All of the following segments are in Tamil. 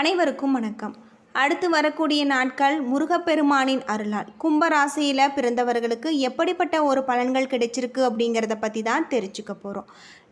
அனைவருக்கும் வணக்கம். அடுத்து வரக்கூடிய நாட்கள் முருகப்பெருமானின் அருளால். கும்பராசியில் பிறந்தவர்களுக்கு எப்படிப்பட்ட ஒரு பலன்கள் கிடைச்சிருக்கு அப்படிங்கிறத பற்றி தான் தெரிஞ்சுக்க போகிறோம்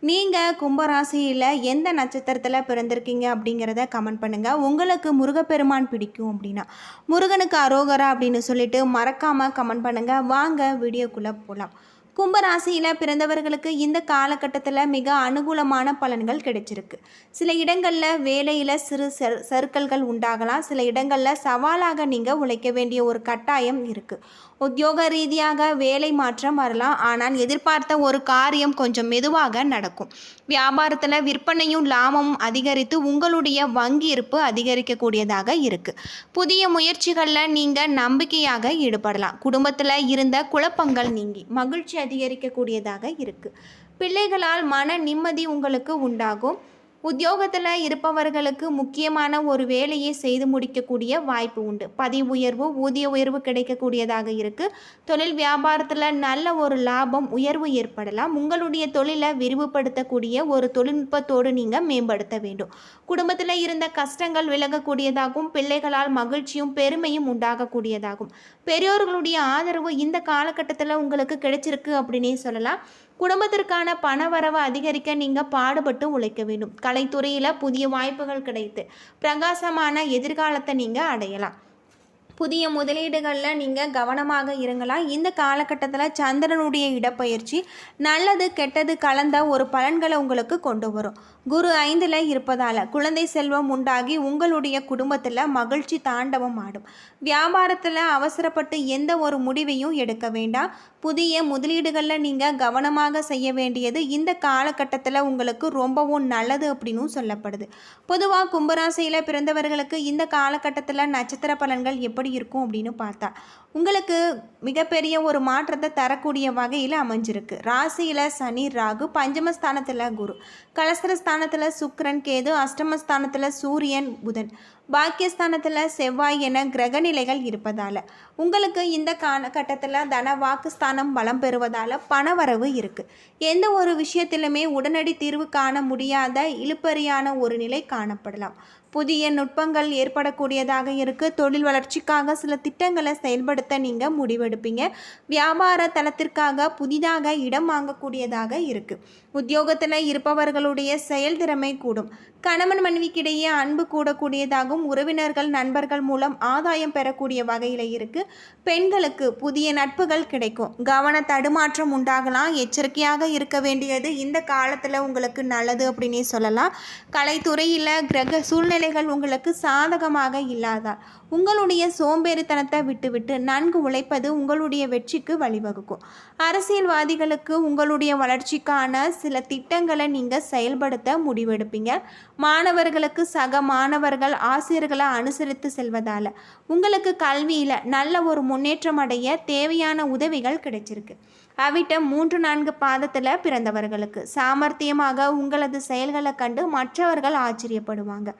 நீங்கள் கும்பராசியில் எந்த நட்சத்திரத்தில் பிறந்திருக்கீங்க அப்படிங்கிறத கமெண்ட் பண்ணுங்கள் உங்களுக்கு முருகப்பெருமான் பிடிக்கும் அப்படின்னா. முருகனுக்கு அரோகரா அப்படின்னு சொல்லிட்டு மறக்காமல் கமெண்ட் பண்ணுங்கள் வாங்க வீடியோக்குள்ளே போகலாம் கும்பராசியில் பிறந்தவர்களுக்கு இந்த காலகட்டத்தில் மிக அனுகூலமான பலன்கள் கிடைச்சிருக்கு. சில இடங்களில் வேலையில் சிறு சர் சறுக்கல்கள் உண்டாகலாம். சில இடங்களில் சவாலாக நீங்கள் உழைக்க வேண்டிய ஒரு கட்டாயம் இருக்குது உத்தியோக ரீதியாக வேலை மாற்றம் வரலாம். ஆனால் எதிர்பார்த்த ஒரு காரியம் கொஞ்சம் மெதுவாக நடக்கும். வியாபாரத்தில் விற்பனையும் லாபமும் அதிகரித்து உங்களுடைய வங்கி இருப்பு அதிகரிக்கக்கூடியதாக இருக்குது புதிய முயற்சிகளில் நீங்கள் நம்பிக்கையாக ஈடுபடலாம். குடும்பத்தில் இருந்த குழப்பங்கள் நீங்கி மகிழ்ச்சி அதிகரிக்கக்கூடியதாக இருக்குது பிள்ளைகளால் மன நிம்மதி உங்களுக்கு உண்டாகும். உத்தியோகத்தில் இருப்பவர்களுக்கு முக்கியமான ஒரு வேலையை செய்து முடிக்கக்கூடிய வாய்ப்பு உண்டு. பதவி உயர்வு ஊதிய உயர்வு கிடைக்கக்கூடியதாக இருக்குது தொழில் வியாபாரத்தில் நல்ல ஒரு லாபம் உயர்வு ஏற்படலாம். உங்களுடைய தொழிலை விரிவுபடுத்தக்கூடிய ஒரு தொழில்நுட்பத்தோடு நீங்கள் மேம்படுத்த வேண்டும். குடும்பத்தில் இருந்த கஷ்டங்கள் விலகக்கூடியதாகவும் பிள்ளைகளால் மகிழ்ச்சியும் பெருமையும் உண்டாகக்கூடியதாகும். பெரியோர்களுடைய ஆதரவு இந்த காலகட்டத்தில் உங்களுக்கு கிடைச்சிருக்கு அப்படின்னே சொல்லலாம். குடும்பத்திற்கான பண வரவு அதிகரிக்க நீங்கள் பாடுபட்டு உழைக்க வேண்டும். கலைத்துறையில் புதிய வாய்ப்புகள் கிடைத்து பிரகாசமான எதிர்காலத்தை நீங்கள் அடையலாம். புதிய முதலீடுகளில் நீங்கள் கவனமாக இருங்கலாம் இந்த காலகட்டத்தில் சந்திரனுடைய இடப்பயிற்சி நல்லது கெட்டது கலந்த ஒரு பலன்களை உங்களுக்கு கொண்டு வரும். குரு ஐந்தில் இருப்பதால் குழந்தை செல்வம் உண்டாகி உங்களுடைய குடும்பத்தில் மகிழ்ச்சி தாண்டவம் ஆடும். வியாபாரத்தில் அவசரப்பட்டு எந்த ஒரு முடிவையும் எடுக்க வேண்டாம். புதிய முதலீடுகளில் நீங்கள் கவனமாக செய்ய வேண்டியது இந்த காலகட்டத்தில் உங்களுக்கு ரொம்பவும் நல்லது அப்படின்னும் சொல்லப்படுது. பொதுவாக கும்பராசியில் பிறந்தவர்களுக்கு இந்த காலகட்டத்தில் நட்சத்திர பலன்கள் எப்படி எப்படி இருக்கும் அப்படின்னு பார்த்தா உங்களுக்கு மிகப்பெரிய ஒரு மாற்றத்தை தரக்கூடிய வகையில் அமைஞ்சிருக்கு. ராசியில் சனி ராகு பஞ்சமஸ்தானத்தில் குரு. கலஸ்திரஸ்தானத்தில் சுக்கரன் கேது அஷ்டமஸ்தானத்தில் சூரியன் புதன். பாக்கியஸ்தானத்தில் செவ்வாய் என கிரக நிலைகள் இருப்பதால் உங்களுக்கு இந்த காலகட்டத்தில் தன வாக்குஸ்தானம் பலம் பெறுவதால் பணவரவு இருக்குது எந்த ஒரு விஷயத்திலுமே உடனடி தீர்வு காண முடியாத இழுப்பறியான ஒரு நிலை காணப்படலாம். புதிய நுட்பங்கள் ஏற்படக்கூடியதாக இருக்குது தொழில் வளர்ச்சிக்காக சில திட்டங்களை செயல்படுத்த நீங்கள் முடிவெடுப்பீங்க. வியாபார தளத்திற்காக புதிதாக இடம் வாங்கக்கூடியதாக இருக்குது உத்தியோகத்தில் இருப்பவர்களுடைய செயல்திறமை கூடும். கணவன் மனைவிக்கிடையே அன்பு கூடக்கூடியதாகவும் உறவினர்கள் நண்பர்கள் மூலம் ஆதாயம் பெறக்கூடிய வகையில் இருக்குது பெண்களுக்கு புதிய நட்புகள் கிடைக்கும். கவன தடுமாற்றம் உண்டாகலாம். எச்சரிக்கையாக இருக்க வேண்டியது இந்த காலத்தில் உங்களுக்கு நல்லது அப்படின்னே சொல்லலாம். கலைத்துறையில் கிரக சூழ்நிலைகள் உங்களுக்கு சாதகமாக இல்லாதால் உங்களுடைய சோம்பேறித்தனத்தை விட்டுவிட்டு நன்கு உழைப்பது உங்களுடைய வெற்றிக்கு வழிவகுக்கும். அரசியல்வாதிகளுக்கு உங்களுடைய வளர்ச்சிக்கான சில திட்டங்களை நீங்கள் செயல்படுத்த முடிவெடுப்பீங்க. மாணவர்களுக்கு சக மாணவர்கள் ஆசிரியர்களை அனுசரித்து செல்வதால் உங்களுக்கு கல்வியில் நல்ல ஒரு முன்னேற்றம் அடைய தேவையான உதவிகள் கிடைச்சிருக்கு. அவிட்ட மூன்று நான்கு பாதத்தில் பிறந்தவர்களுக்கு சாமர்த்தியமாக உங்களது செயல்களை கண்டு மற்றவர்கள் ஆச்சரியப்படுவாங்க.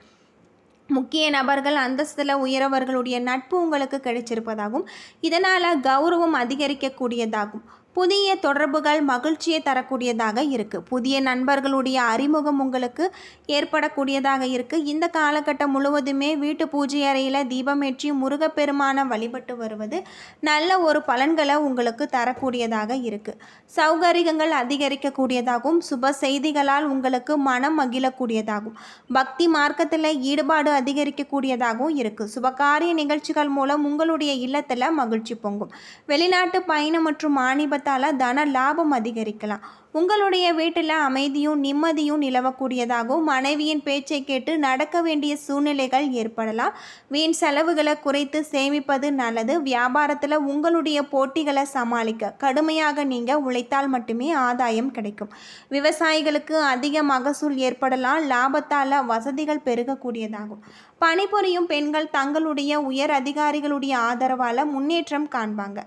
முக்கிய நபர்கள் அந்தஸ்தில் உயரவர்களுடைய நட்பு உங்களுக்கு கிடைச்சிருப்பதாகவும் இதனால் கௌரவம் அதிகரிக்கக்கூடியதாகும். புதிய தொடர்புகள் மகிழ்ச்சியை தரக்கூடியதாக இருக்குது புதிய நண்பர்களுடைய அறிமுகம் உங்களுக்கு ஏற்படக்கூடியதாக இருக்குது இந்த காலகட்டம் முழுவதுமே வீட்டு பூஜை அறையில் தீபமேற்றி முருகப்பெருமான வழிபட்டு வருவது நல்ல ஒரு பலன்களை உங்களுக்கு தரக்கூடியதாக இருக்குது சௌகரியங்கள் அதிகரிக்கக்கூடியதாகவும் சுப செய்திகளால் உங்களுக்கு மனம் மகிழக்கூடியதாகும் பக்தி மார்க்கத்தில் ஈடுபாடு அதிகரிக்கக்கூடியதாகவும் இருக்குது சுபகாரிய நிகழ்ச்சிகள் மூலம் உங்களுடைய இல்லத்தில் மகிழ்ச்சி பொங்கும். வெளிநாட்டு பயணம் மற்றும் மானிப லாபத்தால் தன லாபம் அதிகரிக்கலாம். உங்களுடைய வீட்டில் அமைதியும் நிம்மதியும் நிலவக்கூடியதாகவும் மனைவியின் பேச்சை கேட்டு நடக்க வேண்டிய சூழ்நிலைகள் ஏற்படலாம். வீண் செலவுகளை குறைத்து சேமிப்பது நல்லது. வியாபாரத்தில் உங்களுடைய போட்டிகளை சமாளிக்க கடுமையாக நீங்கள் உழைத்தால் மட்டுமே ஆதாயம் கிடைக்கும். விவசாயிகளுக்கு அதிக மகசூல் ஏற்படலாம். லாபத்தால் வசதிகள் பெருகக்கூடியதாகும். பணிபுரியும் பெண்கள் தங்களுடைய உயர் அதிகாரிகளுடைய ஆதரவால் முன்னேற்றம் காண்பாங்க.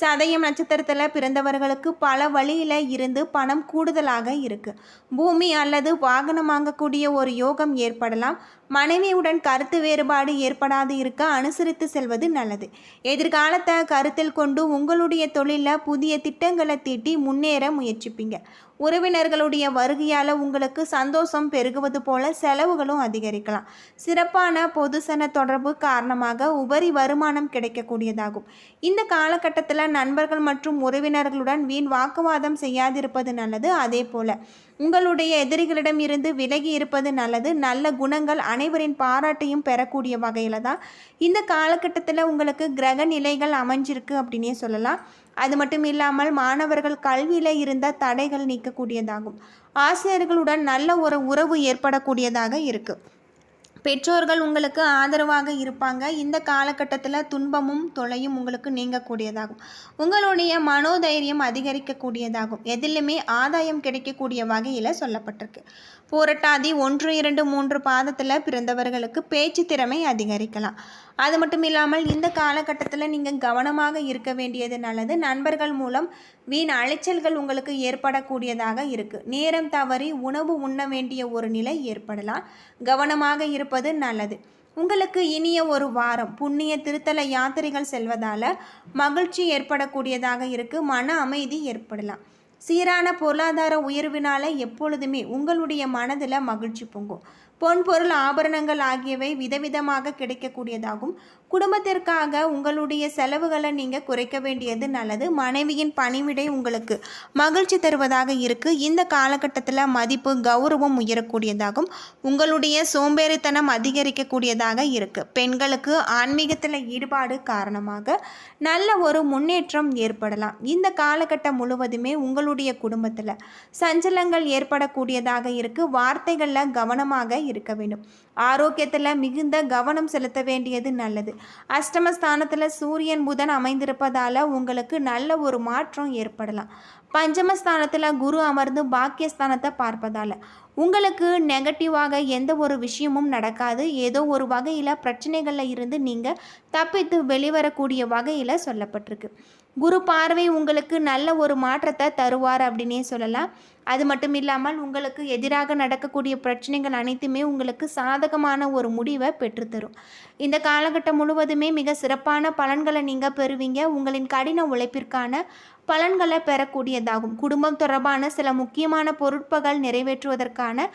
சதயம் நட்சத்திரத்தில் பிறந்தவர்களுக்கு பல வழியில் இருந்து பண பணம் கூடுதலாக இருக்குது பூமி அல்லது வாகனம் வாங்கக்கூடிய ஒரு யோகம் ஏற்படலாம். மனைவியுடன் கருத்து வேறுபாடு ஏற்படாது இருக்க அனுசரித்து செல்வது நல்லது. எதிர்காலத்தை கருத்தில் கொண்டு உங்களுடைய தொழிலில் புதிய திட்டங்களை தீட்டி முன்னேற முயற்சிப்பீங்க. உறவினர்களுடைய வருகையால் உங்களுக்கு சந்தோஷம் பெருகுவது போல செலவுகளும் அதிகரிக்கலாம். சிறப்பான பொதுசன தொடர்பு காரணமாக உபரி வருமானம் கிடைக்கக்கூடியதாகும். இந்த காலகட்டத்தில் நண்பர்கள் மற்றும் உறவினர்களுடன் வீண் வாக்குவாதம் செய்யாதிருப்பது நல்லது. அதே போல உங்களுடைய எதிரிகளிடம் இருந்து விலகி இருப்பது நல்லது. நல்ல குணங்கள் அனைவரின் பாராட்டையும் பெறக்கூடிய வகையில் தான் இந்த காலகட்டத்தில் உங்களுக்கு கிரக நிலைகள் அமைஞ்சிருக்கு அப்படின்னே சொல்லலாம். அது மட்டும் இல்லாமல் மாணவர்கள் கல்வியில் இருந்த தடைகள் நீக்கக்கூடியதாகும். ஆசிரியர்களுடன் நல்ல ஒரு உறவு ஏற்படக்கூடியதாக இருக்குது பெற்றோர்கள் உங்களுக்கு ஆதரவாக இருப்பாங்க. இந்த காலகட்டத்தில் துன்பமும் தொலையும் உங்களுக்கு நீங்கக்கூடியதாகும். உங்களுடைய மனோதைரியம் அதிகரிக்கக்கூடியதாகும். எதிலுமே ஆதாயம் கிடைக்கக்கூடிய வகையில் சொல்லப்பட்டிருக்கு. பூரட்டாதி ஒன்று இரண்டு மூன்று பாதத்தில் பிறந்தவர்களுக்கு பேச்சு திறமை அதிகரிக்கலாம். அது மட்டும் இல்லாமல் இந்த காலகட்டத்தில் நீங்கள் கவனமாக இருக்க வேண்டியது நல்லது. நண்பர்கள் மூலம் வீண் அலைச்சல்கள் உங்களுக்கு ஏற்படக்கூடியதாக இருக்குது நேரம் தவறி உணவு உண்ண வேண்டிய ஒரு நிலை ஏற்படலாம். கவனமாக இருப்பது நல்லது. உங்களுக்கு இனிய ஒரு வாரம் புண்ணிய திருத்தல யாத்திரைகள் செல்வதால் மகிழ்ச்சி ஏற்படக்கூடியதாக இருக்குது மன அமைதி ஏற்படலாம். சீரான பொருளாதார உயர்வினால் எப்பொழுதுமே உங்களுடைய மனதில் மகிழ்ச்சி பொங்கும். பொன் பொருள் ஆபரணங்கள் ஆகியவை விதவிதமாக கிடைக்கக்கூடியதாகும். குடும்பத்திற்காக உங்களுடைய செலவுகளை நீங்கள் குறைக்க வேண்டியது நல்லது. மனைவியின் பணிவிடை உங்களுக்கு மகிழ்ச்சி தருவதாக இருக்குது இந்த காலகட்டத்தில் மதிப்பு கௌரவம் உயரக்கூடியதாகும். உங்களுடைய சோம்பேறித்தனம் அதிகரிக்கக்கூடியதாக இருக்குது பெண்களுக்கு ஆன்மீகத்தில் ஈடுபாடு காரணமாக நல்ல ஒரு முன்னேற்றம் ஏற்படலாம். இந்த காலகட்டம் முழுவதுமே உங்களுடைய குடும்பத்தில் சஞ்சலங்கள் ஏற்படக்கூடியதாக இருக்குது வார்த்தைகளில் கவனமாக இருக்க வேண்டும். ஆரோக்கியத்தில் மிகுந்த கவனம் செலுத்த வேண்டியது நல்லது. அஷ்டமஸ்தானத்தில் சூரியன் புதன் அமைந்திருப்பதால் உங்களுக்கு நல்ல ஒரு மாற்றம் ஏற்படலாம். பஞ்சமஸ்தானத்தில் குரு அமர்ந்து பாக்கியஸ்தானத்தை பார்ப்பதால். உங்களுக்கு நெகட்டிவாக எந்த ஒரு விஷயமும் நடக்காது. ஏதோ ஒரு வகையில் பிரச்சனைகளில் இருந்து நீங்கள் தப்பித்து வெளிவரக்கூடிய வகையில் சொல்லப்பட்டிருக்கு. குரு பார்வை உங்களுக்கு நல்ல ஒரு மாற்றத்தை தருவார் அப்படின்னே சொல்லலாம். அது மட்டும் இல்லாமல் உங்களுக்கு எதிராக நடக்கக்கூடிய பிரச்சனைகள் அனைத்துமே உங்களுக்கு சாதகமான ஒரு முடிவை பெற்றுத்தரும். இந்த காலகட்டம் முழுவதுமே மிக சிறப்பான பலன்களை நீங்கள் பெறுவீங்க. உங்களின் கடின உழைப்பிற்கான பலன்களை பெறக்கூடியதாகும். குடும்பம் தொடர்பான சில முக்கியமான பொருட்பகள் நிறைவேற்றுவதற்கான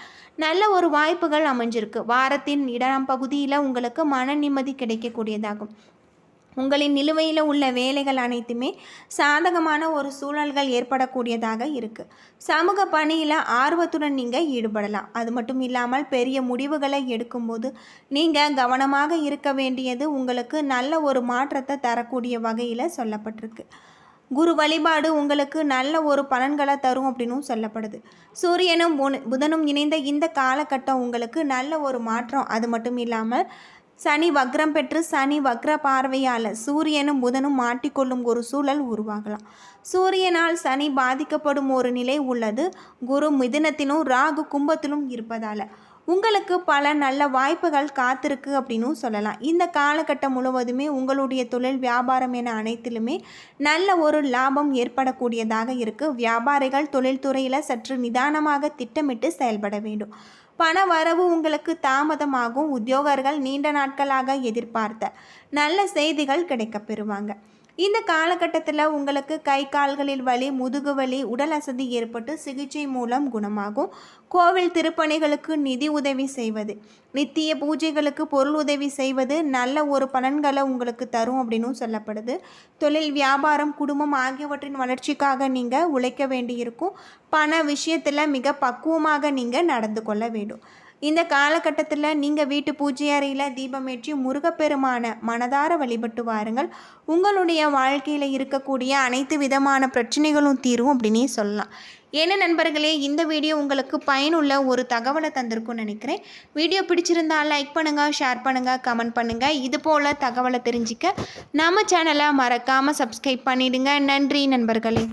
நல்ல ஒரு வாய்ப்புகள் அமைஞ்சிருக்கு. வாரத்தின் இடம் பகுதியில் உங்களுக்கு மன நிம்மதி கிடைக்கக்கூடியதாகும். உங்களின் நிலுவையில் உள்ள வேலைகள் அனைத்துமே சாதகமான ஒரு சூழல்கள் ஏற்படக்கூடியதாக இருக்குது சமூக பணியில் ஆர்வத்துடன் நீங்கள் ஈடுபடலாம். அது மட்டும் இல்லாமல் பெரிய முடிவுகளை எடுக்கும்போது நீங்கள் கவனமாக இருக்க வேண்டியது உங்களுக்கு நல்ல ஒரு மாற்றத்தை தரக்கூடிய வகையில் சொல்லப்பட்டிருக்கு. குரு வழிபாடு உங்களுக்கு நல்ல ஒரு பலன்களை தரும் அப்படின்னும் சொல்லப்படுது. சூரியனும் புதனும் இணைந்த இந்த காலகட்டம் உங்களுக்கு நல்ல ஒரு மாற்றம். அது மட்டும் இல்லாமல் சனி வக்ரம் பெற்று சனி வக்ர பார்வையால் சூரியனும் புதனும் மாட்டிக்கொள்ளும் ஒரு சூழல் உருவாகலாம். சூரியனால் சனி பாதிக்கப்படும் ஒரு நிலை உள்ளது. குரு மிதுனத்திலும் ராகு கும்பத்திலும் இருப்பதால். உங்களுக்கு பல நல்ல வாய்ப்புகள் காத்திருக்கு அப்படின்னும் சொல்லலாம். இந்த காலகட்டம் முழுவதுமே உங்களுடைய தொழில் வியாபாரம் என அனைத்திலுமே நல்ல ஒரு லாபம் ஏற்படக்கூடியதாக இருக்குது வியாபாரிகள் தொழில்துறையில் சற்று நிதானமாக திட்டமிட்டு செயல்பட வேண்டும். பண வரவு உங்களுக்கு தாமதமாகும். உத்தியோகர்கள் நீண்ட நாட்களாக எதிர்பார்த்த நல்ல செய்திகள் கிடைக்கப்பெறுவாங்க இந்த காலகட்டத்தில் உங்களுக்கு கை கால்களில் வலி முதுகு வலி உடல் அசதி ஏற்பட்டு சிகிச்சை மூலம் குணமாகும். கோவில் திருப்பணிகளுக்கு நிதி உதவி செய்வது நித்திய பூஜைகளுக்கு பொருள் உதவி செய்வது நல்ல ஒரு பலன்களை உங்களுக்கு தரும் அப்படின்னு சொல்லப்படுது. தொழில் வியாபாரம் குடும்பம் ஆகியவற்றின் வளர்ச்சிக்காக நீங்கள் உழைக்க வேண்டியிருக்கும். பண விஷயத்தில் மிக பக்குவமாக நீங்கள் நடந்து கொள்ள வேண்டும். இந்த காலகட்டத்தில் நீங்கள் வீட்டு பூஜை அறையில் தீபமேற்றி முருகப்பெருமான மனதார வழிபட்டு வாருங்கள். உங்களுடைய வாழ்க்கையில் இருக்கக்கூடிய அனைத்து விதமான பிரச்சனைகளும் தீரும் அப்படின்னே சொல்லலாம். என்ன நண்பர்களே இந்த வீடியோ உங்களுக்கு பயனுள்ள ஒரு தகவலை தந்திருக்கும்னு நினைக்கிறேன். வீடியோ பிடிச்சிருந்தால் லைக் பண்ணுங்கள் ஷேர் பண்ணுங்கள் கமெண்ட் பண்ணுங்கள் இது போல் தகவலை தெரிஞ்சிக்க நம்ம சேனலை மறக்காமல் சப்ஸ்கிரைப் பண்ணிவிடுங்க நன்றி நண்பர்களே.